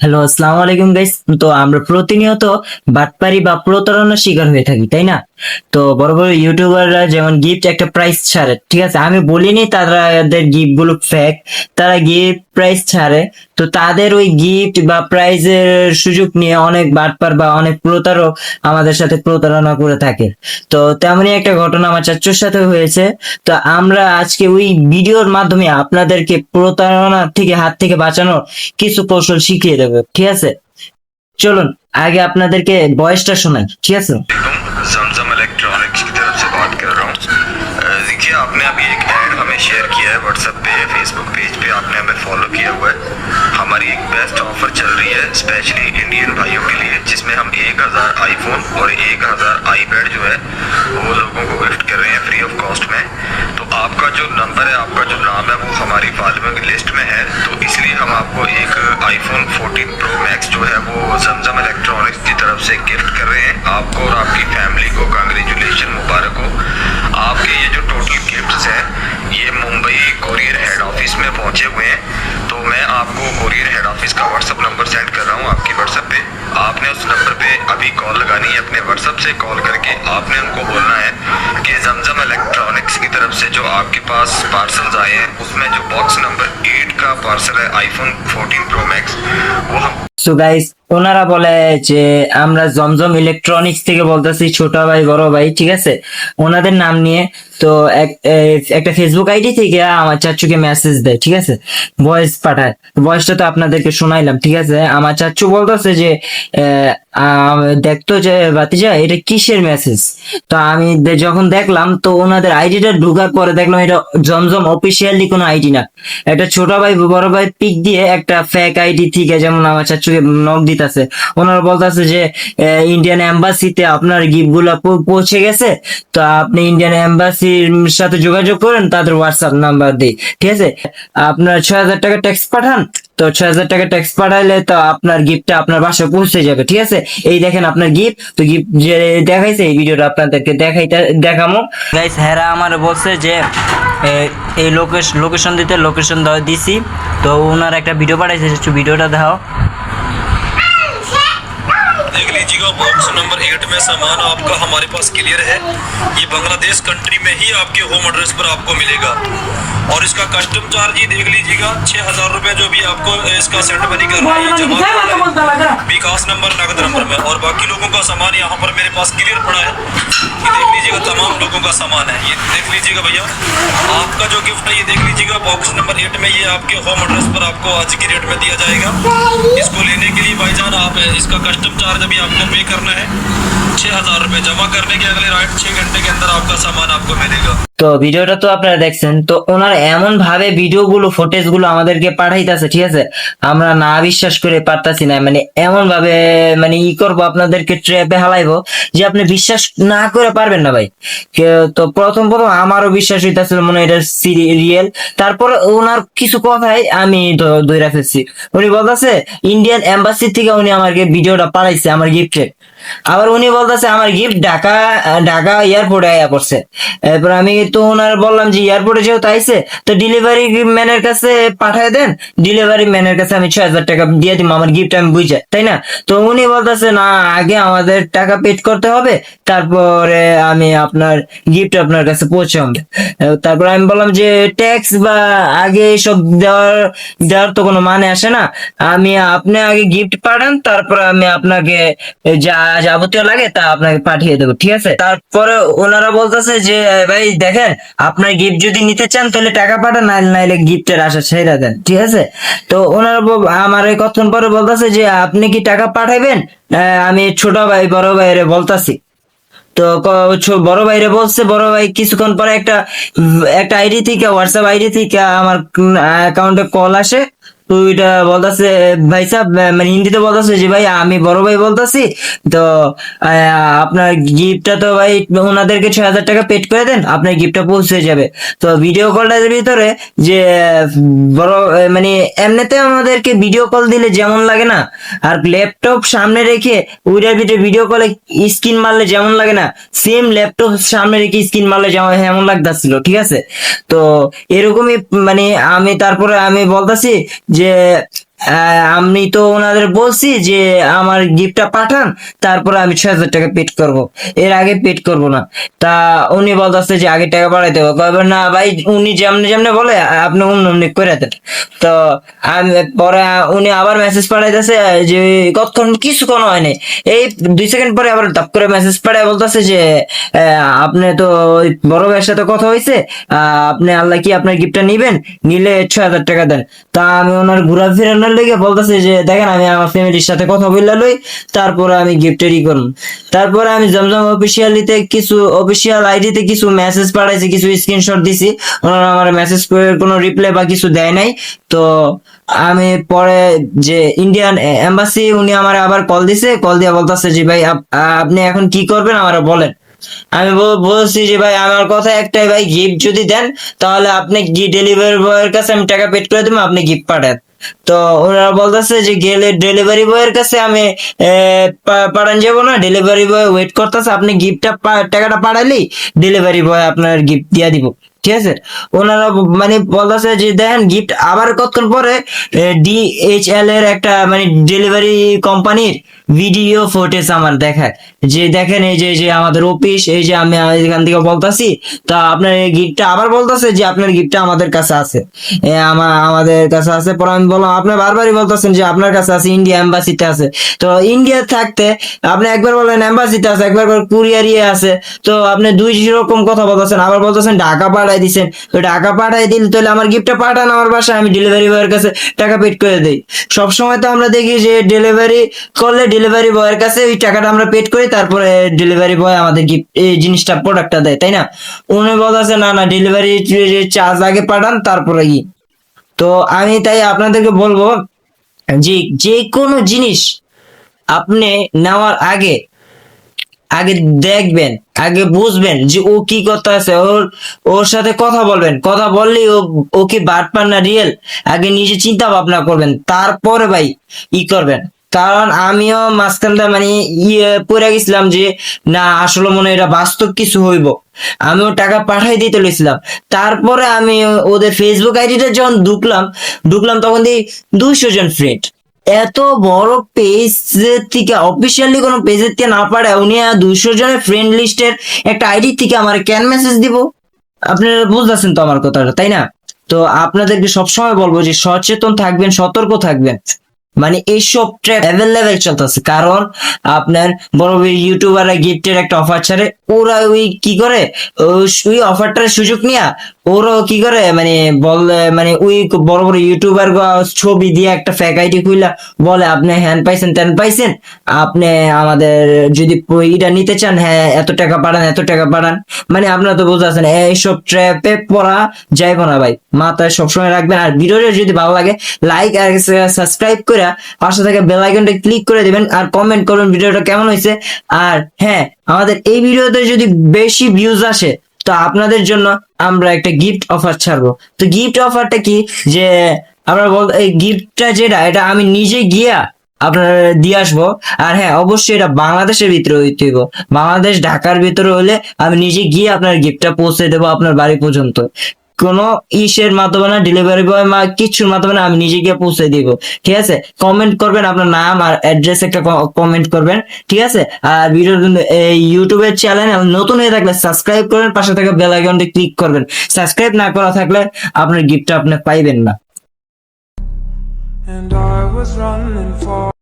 Hello, আসসালামু আলাইকুম guys তো আমরা প্রতিনিয়ত বাটপারি বা প্রতারণার শিকার হয়ে থাকি, তাই না? তো বড় বড় ইউটিউবাররা যেমন গিফট একটা প্রাইস ছাড়ে, ঠিক আছে? আমি বলিনি তাদের গিফটগুলো ফেক তারা গিফট প্রাইস ছাড়ে। তো তাদের ওই গিফট বা প্রাইজের সুযোগ নিয়ে অনেক বাটপার বা অনেক প্রতারক আমাদের সাথে প্রতারণা করে থাকে। তো তেমনই একটা ঘটনা আমার চাচুর সাথে হয়েছে। তো আমরা আজকে ওই ভিডিওর মাধ্যমে আপনাদেরকে প্রতারণা থেকে হাত থেকে বাঁচানোর কিছু কৌশল শিখিয়ে দেবো ঠিক আছে চলুন আগে আপনাদেরকে বয়সটা শোনাই ঠিক আছে जमजम इलेक्ट्रॉनिक्स की तरफ से बात कर रहा हूँ अ, देखिए आपने अभी एक ऐड हमें शेयर किया है व्हाट्सएप पे फेसबुक पेज पे आपने हमें फॉलो किया हुआ है हमारी एक बेस्ट ऑफर चल रही है स्पेशली इंडियन भाइयों के लिए जिसमें हम एक हज़ार आईफोन और एक हज़ार आईपैड जो है वो लोगों को गिफ्ट कर रहे हैं फ्री ऑफ कॉस्ट में तो आपका जो नंबर है, आपका जो नाम है, वो हमारी फॉलोइंग लिस्ट में है। तो इसलिए हम आपको एक आईफोन 14 प्रो मैक्स जो है, वो जमजम इलेक्ट्रॉनिक्स की तरफ़ से गिफ्ट कर रहे हैं। आपको और आपकी फैमिली को कंग्रेचुलेशन मुबारक हो। आपके ये जो टोटल गिफ्ट्स हैं, ये मुंबई कोरियर हेड ऑफ़िस में पहुँचे हुए हैं। तो मैं आपको कोरियर हेड ऑफ़िस का व्हाट्सअप नंबर सेंड कर रहा हूँ आपने उस नंबर पे अभी कॉल लगानी है अपने व्हाट्सएप से कॉल करके आपने उनको बोलना है कि जमजम इलेक्ट्रॉनिक्स की तरफ से जो आपके पास पार्सल्स आए हैं उसमें जो बॉक्स नंबर एट का पार्सल है आईफोन 14 प्रो मैक्स वो हम সো গাইস ওনারা বলে যে আমরা জমজম ইলেকট্রনিক্স থেকে বলতেছি ছোট ভাই বড় ভাই ঠিক আছে ওনাদের নাম নিয়ে তো একটা ফেসবুক আইডি থেকে আমার চাচুকে মেসেজ দেয়, ঠিক আছে? ভয়েস পাঠায়। ভয়েসটা তো আপনাদেরকে শোনাইলাম, ঠিক আছে? আমার চাচু বলতেছে যে দেখতো যে বাতিজা এটা কিসের মেসেজ তো আমি যখন দেখলাম, তো ওনাদের আইডিটা ঢোকার পরে দেখলাম এটা জমজম অফিসিয়ালি কোনো আইডি না। একটা ছোট ভাই, বড় ভাই পিক দিয়ে একটা ফেক আইডি থেকে যেমন আমার চাচুকে নক দিতেছে, ওনারা বলতেছে যে ইন্ডিয়ান এম্বাসিতে আপনার গিফটগুলা পৌঁছে গেছে, তো আপনি ইন্ডিয়ান এম্বাসির সাথে যোগাযোগ করেন, তাদের হোয়াটসঅ্যাপ নাম্বার দিই, ঠিক আছে? আপনার ছয় হাজার টাকা ট্যাক্স পাঠান, তো ছয় হাজার টাকা ট্যাক্স পাঠাইলে তো আপনার গিফটটা আপনার বাসায় পৌঁছে যাবে, ঠিক আছে? এই দেখেন আপনার গিফট তো গিফট যে দেখাইছে, এই ভিডিওটা আপনাদেরকে দেখাইতে, দেখামো। গাইস হেরা আমার বলছে যে এই লোকেশন লোকেশন দিতে লোকেশন দিছি, তো ওনার একটা ভিডিও পাঠাইছে ভিডিওটা দেখাও। देख लीजिएगा बॉक्स नंबर एट में सामान आपका हमारे पास क्लियर है। ये बांग्लादेश कंट्री में ही आपके होम एड्रेस पर आपको मिलेगा। और इसका कस्टम चार्ज ही देख लीजिएगा, छह हज़ार रुपए जो भी आपको इसका सेंड मनी करना है जमा विकास नंबर, नगद नंबर में। और बाकी लोगों का सामान यहाँ पर मेरे पास क्लियर पड़ा है। ये देख लीजिएगा, तमाम लोगों का सामान है। ये देख लीजिएगा भैया। आपका जो गिफ्ट है, ये देख लीजिएगा बॉक्स नंबर एट में ये आपके होम एड्रेस पर आपको आज की रेट में दिया जाएगा। इसको लेने के लिए भाईजान आप इसका कस्टम चार्ज अभी आपको पे करना है छह हजार रुपए जमा करने के अगले राइट छह घंटे के अंदर आपका सामान आपको मिलेगा তো ভিডিওটা তো আপনারা দেখছেন তো ওনার এমন ভাবে ভিডিও গুলো ফুটেজ গুলো আমাদেরকে পাঠাইতেছে ঠিক আছে আমরা না বিশ্বাস করে পারতাছি না মানে এমন ভাবে মানে ই করবো আপনাদেরকে ট্র্যাপে হালাইবো যে আপনি বিশ্বাস না করে পারবেন না ভাই কে- তো প্রথম প্রথম আমারও বিশ্বাস হইতাছিল মনে হয় এটা রিয়েল তারপর ওনার কিছু কথাই আমি ধ- ধইরা ফেলছি উনি বলতেছে ইন্ডিয়ান এম্বাসি থেকে উনি আমাকে ভিডিওটা পাঠাইছে আমার গিফটে আবার উনি বলতেছে, আমার গিফট ঢাকা ঢাকা এয়ারপোর্টে আয়া পড়ছে। এরপর আমি তো ওনার বললাম যে এয়ারপোর্টে যেহেতু আইছে, তো ডেলিভারি ম্যানের কাছে পাঠায় দেন। ডেলিভারি ম্যানের কাছে আমি ছয় হাজার টাকা দিয়ে দিব, আমার গিফট আমি বুঝে। তাই না? তো উনি বলতেছে, না, আগে আমাদের টাকা পেড করতে হবে, তারপরে আমি আপনার গিফট আপনার কাছে পৌঁছাবে। তারপর আমি বললাম যে ট্যাক্স বা আগে সব দেওয়ার দেওয়ার তো কোনো মানে আসে না। আমি আপনি আগে গিফট পাঠান, তারপর আমি আপনাকে যা যাবতীয় লাগে তা আপনাকে পাঠিয়ে দেবো ঠিক আছে? তারপরে ওনারা বলতেছে যে ভাই দেখেন আপনার গিফট যদি নিতে চান তাহলে টাকা পাঠান নাইলে নাইলে গিফটের আশা ছেড়ে দেন ঠিক আছে? তো ওনারা আমার এই কতক্ষণ পরে বলতেছে যে আপনি কি টাকা পাঠাইবেন? আহ, আমি ছোট ভাই বড় ভাইরে বলতাছি। তো বড় ভাইরে বলছে বড় ভাই কিছুক্ষণ পরে একটা একটা আইডি থেকে হোয়াটসঅ্যাপ আইডি থেকে আমার অ্যাকাউন্টে কল আসে। তো বলতেছে, ভাই সাহেব মানে হিন্দিতে বলতেছে যে, ভাই, আমি বড় ভাই বলতেছি, তো আপনার গিফটটা তো ভাই ওনাদেরকে ছয় হাজার টাকা করে দেন, আপনার গিফটটা পৌঁছে যাবে। তো ভিডিও কলটার ভিতরে যে, বড় মানে এমনিতে আমাদেরকে ভিডিও কল দিলে যেমন লাগে না, আর ল্যাপটপ সামনে রেখে ওইটার ভিতরে ভিডিও কলে স্ক্রিন মারলে যেমন লাগে না সেম ল্যাপটপ সামনে রেখে স্ক্রিন মারলে যেমন এমন লাগতাছিল, ঠিক আছে? তো এরকমই মানে আমি তারপরে আমি বলতাছি যে আহ, আমি তো ওনাদের বলছি যে আমার গিফটটা পাঠান, তারপরে আমি ছয় হাজার টাকা পেড করব। এর আগে পেড করব না। তা উনি বলতেছে যে আগে টাকা পাঠাইতে হবে কবে না ভাই, উনি যেমনি যেমনি বলে, আপনি অমনি করে দেন। তো আমি পরে উনি আবার মেসেজ পাঠাইতেছে, যে কতক্ষণ কিছু কিছুক্ষণ হয়নি। এই দুই সেকেন্ড পরে আবার টপ করে মেসেজ পাঠায় বলতেছে যে আপনি তো ওই বড় ভাইয়ের সাথে কথা হয়েছে আপনি আল্লাহ কি আপনার গিফটটা নিবেন? নিলে ছয় হাজার টাকা দেন। তা আমি ওনার ঘোরা ফেরানোর লেগে বলতেছে যে, দেখেন, আমি আমার ফ্যামিলির সাথে কথা বললে লই, তারপরে আমি গিফটেরই করুন। তারপরে আমি জমজম অফিসিয়ালিতে কিছু অফিসিয়াল আইডিতে কিছু মেসেজ পাঠাইছি, কিছু স্ক্রিনশট দিছি। ওনারা আমার মেসেজ করে কোনো রিপ্লাই বা কিছু দেয় নাই। তো আমি পরে যে ইন্ডিয়ান এম্বাসি উনি আমার আবার কল দিছে। কল দিয়ে বলতেছে যে, ভাই আপনি এখন কি করবেন? আমার বলেন। আমি বলছি যে, ভাই, আমার কথা একটাই, ভাই গিফট যদি দেন, তাহলে আপনি ডেলিভারি বয়ের কাছে আমি টাকা পেড করে দেবো? আপনি গিফট পাঠান। তো ওনারা বলতেছে যে গেলে ডেলিভারি বয়ের কাছে আমি এ, পা- পাঠান যাব না। ডেলিভারি বয় ওয়েট করতেছে আপনি গিফটটা টাকাটা পাঠালেই ডেলিভারি বয় আপনার গিফট দিয়ে দিব। ঠিক আছে? ওনারা মানে বলতেছে যে দেখেন গিফট আবার কতক্ষণ পরে ডিএইচএল এর একটা মানে ডেলিভারি কোম্পানির ভিডিও ফুটেজ আমার দেখায়। যে দেখেন এই যে যে আমাদের অফিস এই যে আমি এখান থেকে বলতাছি তা আপনার এই গিফটটা আবার বলতেছে যে আপনার গিফটটা আমাদের কাছে আছে। এ, আমা- আমাদের কাছে আছে পরে আমি বললাম আপনি বারবারই বলতেছেন যে আপনার কাছে আছে ইন্ডিয়া এম্বাসিতে আছে। তো ইন্ডিয়া থাকতে আপনি একবার বলেন এম্বাসিতে আছে একবার কুরিয়ার ইয়ে আছে। তো আপনি দুই রকম কথা বলতেছেন। আবার বলতেছেন ঢাকা পাঠাই দিছেন। তো ঢাকা পাঠাই দিল তাহলে আমার গিফটটা পাঠান আমার বাসায়, আমি ডেলিভারি বয়ের কাছে টাকা পেড করে দিই। সবসময় তো আমরা দেখি যে ডেলিভারি করলে ডেলিভারি বয়ের কাছে ওই টাকাটা আমরা পেড করি, তারপরে ডেলিভারি বয় আমাদের গিফট এই জিনিসটা প্রোডাক্টটা দেয়, তাই না? উনি বলতেছে, না না ডেলিভারি চার্জ আগে পাঠান, তারপরে ই তো আমি তাই আপনাদেরকে বলব যে যে কোনো জিনিস আপনি নেওয়ার আগে আগে দেখবেন, আগে বুঝবেন যে ও কি করতে আছে ওর ওর সাথে কথা বলবেন। কথা বললেই ও ও কি বাটপার না রিয়েল আগে নিজে চিন্তা ভাবনা করবেন, তারপরে ভাই ই করবেন। কারণ আমিও মাঝখানটা মানে ইয়ে পড়ে গেছিলাম যে, না, আসলে মনে এটা বাস্তব কিছু হইব। আমিও টাকা পাঠাই দিতে লইছিলাম। তারপরে আমি ওদের ফেসবুক আইডিটা যখন ঢুকলাম ঢুকলাম তখন দেখি দুইশো জন ফ্রেন্ড এত বড় পেজ থেকে অফিসিয়ালি কোনো পেজের থেকে না পারে উনি দুইশো জনের ফ্রেন্ড লিস্টের একটা আইডি থেকে আমার ক্যান মেসেজ দিব। আপনারা বুঝতেছেন তো আমার কথাটা, তাই না? তো আপনাদেরকে সবসময় বলব যে সচেতন থাকবেন, সতর্ক থাকবেন। মানে এইসব ট্র্যাপ অ্যাভেলেবেল চলতেছে। কারণ আপনার বড় ইউটিউবাররা গিফটের একটা অফার ছাড়ে ওরা ওই কি করে? ওই- অফারটার সুযোগ নিয়া ওরাও কি করে? মানে বল মানে ওই বড় বড় ইউটিউবার ছবি দিয়ে একটা ফেক আইডি খুইলা, বলে, আপনি হ্যান পাইছেন ত্যান পাইছেন। আপনি আমাদের যদি এটা নিতে চান হ্যাঁ এত টাকা পাঠান, এত টাকা পাঠান। মানে আপনারা তো বুঝতেছেন এইসব ট্র্যাপে পড়া যাইব না ভাই। মাথায় সবসময় রাখবেন। আর ভিডিওটা যদি ভালো লাগে লাইক আর সাবস্ক্রাইব করে পাশে থেকে বেল আইকনটা ক্লিক করে দিবেন। আর কমেন্ট করবেন ভিডিওটা কেমন হয়েছে আর হ্যাঁ আমাদের এই ভিডিওতে যদি বেশি ভিউজ আসে, তো আপনাদের জন্য আমরা একটা গিফট অফার ছাড়বো। তো গিফট অফারটা কি? যে আমরা বল, এই গিফটটা যেটা, এটা আমি নিজে গিয়া আপনার দিয়ে আসব। আর হ্যাঁ অবশ্যই এটা বাংলাদেশের ভিতরে হইতে বাংলাদেশ, ঢাকার ভিতরে হলে আমি নিজে গিয়ে আপনার গিফটটা পৌঁছে দেবো আপনার বাড়ি পর্যন্ত। কোনো ইসের মাধ্যমে না ডেলিভারি বয় মা, কিছুর মাধ্যমে না, আমি নিজে গিয়ে পৌঁছে দিব। ঠিক আছে? কমেন্ট করবেন আপনার নাম আর অ্যাড্রেস একটা কমেন্ট করবেন। ঠিক আছে? আর ভিডিও ইউটিউবের চ্যানেল নতুন হয়ে থাকলে সাবস্ক্রাইব করবেন, পাশে থাকা বেল আইকনটি ক্লিক করবেন। সাবস্ক্রাইব না করা থাকলে আপনার গিফটটা আপনি পাইবেন না। And I was running for